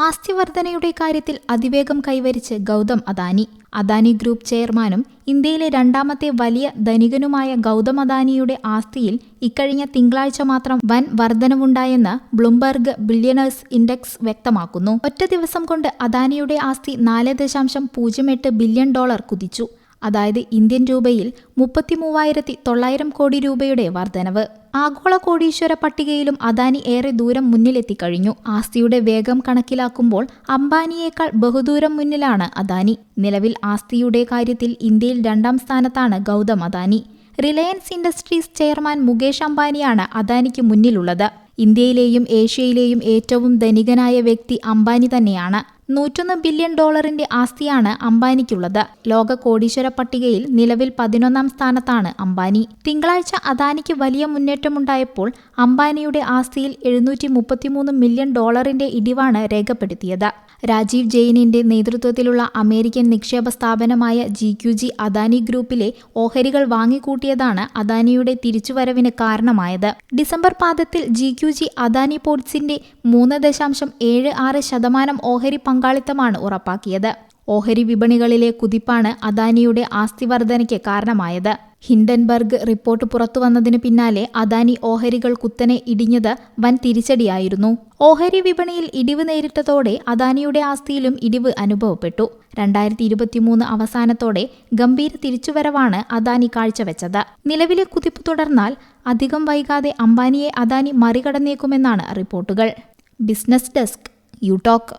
ആസ്തി വർധനയുടെ കാര്യത്തിൽ അതിവേഗം കൈവരിച്ച് ഗൗതം അദാനി. അദാനി ഗ്രൂപ്പ് ചെയർമാനും ഇന്ത്യയിലെ രണ്ടാമത്തെ വലിയ ധനികനുമായ ഗൗതം അദാനിയുടെ ആസ്തിയിൽ ഇക്കഴിഞ്ഞ തിങ്കളാഴ്ച മാത്രം വൻ വർധനവുണ്ടായെന്ന് ബ്ലൂംബർഗ് ബില്യണേഴ്സ് ഇൻഡെക്സ് വ്യക്തമാക്കുന്നു. ഒറ്റ ദിവസം കൊണ്ട് അദാനിയുടെ ആസ്തി നാല് ദശാംശം പൂജ്യം എട്ട് ബില്യൺ ഡോളർ കുതിച്ചു. അതായത് ഇന്ത്യൻ രൂപയിൽ മുപ്പത്തി മൂവായിരത്തി തൊള്ളായിരം കോടി രൂപയുടെ വർധനവ്. ആഗോള കോടീശ്വര പട്ടികയിലും അദാനി ഏറെ ദൂരം മുന്നിലെത്തിക്കഴിഞ്ഞു. ആസ്തിയുടെ വേഗം കണക്കിലാക്കുമ്പോൾ അംബാനിയേക്കാൾ ബഹുദൂരം മുന്നിലാണ് അദാനി. നിലവിൽ ആസ്തിയുടെ കാര്യത്തിൽ ഇന്ത്യയിൽ രണ്ടാം സ്ഥാനത്താണ് Gautam Adani. Reliance Industries chairman Mukesh അംബാനിയാണ് അദാനിക്ക് മുന്നിലുള്ളത്. ഇന്ത്യയിലെയും ഏഷ്യയിലെയും ഏറ്റവും ധനികനായ വ്യക്തി അംബാനി തന്നെയാണ്. നൂറ്റൊന്ന് ബില്യൺ ഡോളറിന്റെ ആസ്തിയാണ് അംബാനിക്കുള്ളത്. ലോക കോടീശ്വര പട്ടികയിൽ നിലവിൽ പതിനൊന്നാം സ്ഥാനത്താണ് അംബാനി. തിങ്കളാഴ്ച അദാനിക്ക് വലിയ മുന്നേറ്റമുണ്ടായപ്പോൾ അംബാനിയുടെ ആസ്തിയിൽ എഴുന്നൂറ്റി മുപ്പത്തിമൂന്ന് മില്യൺ ഡോളറിന്റെ ഇടിവാണ് രേഖപ്പെടുത്തിയത്. രാജീവ് ജെയിനിന്റെ നേതൃത്വത്തിലുള്ള അമേരിക്കൻ നിക്ഷേപ സ്ഥാപനമായ ജി ക്യു ജി അദാനി ഗ്രൂപ്പിലെ ഓഹരികൾ വാങ്ങിക്കൂട്ടിയതാണ് അദാനിയുടെ തിരിച്ചുവരവിന് കാരണമായത്. ഡിസംബർ പാദത്തിൽ ജി ക്യു ജി അദാനി പോർട്സിന്റെ മൂന്ന് ദശാംശം ഏഴ് ആറ് ശതമാനം ഓഹരി പങ്കാളിത്തമാണ് ഉറപ്പാക്കിയത്. ഓഹരി വിപണികളിലെ കുതിപ്പാണ് അദാനിയുടെ ആസ്തി വർധനയ്ക്ക് കാരണമായത്. ഹിൻഡൻബർഗ് റിപ്പോർട്ട് പുറത്തുവന്നതിന് പിന്നാലെ അദാനി ഓഹരികൾ കുത്തനെ ഇടിഞ്ഞത് വൻ തിരിച്ചടിയായിരുന്നു. ഓഹരി വിപണിയിൽ ഇടിവ് നേരിട്ടതോടെ അദാനിയുടെ ആസ്തിയിലും ഇടിവ് അനുഭവപ്പെട്ടു. രണ്ടായിരത്തി ഇരുപത്തിമൂന്ന് അവസാനത്തോടെ ഗംഭീര തിരിച്ചുവരവാണ് അദാനി കാഴ്ചവെച്ചത്. നിലവിലെ കുതിപ്പ് തുടർന്നാൽ അധികം വൈകാതെ അംബാനിയെ അദാനി മറികടന്നേക്കുമെന്നാണ് റിപ്പോർട്ടുകൾ. Business desk യുടോക്ക്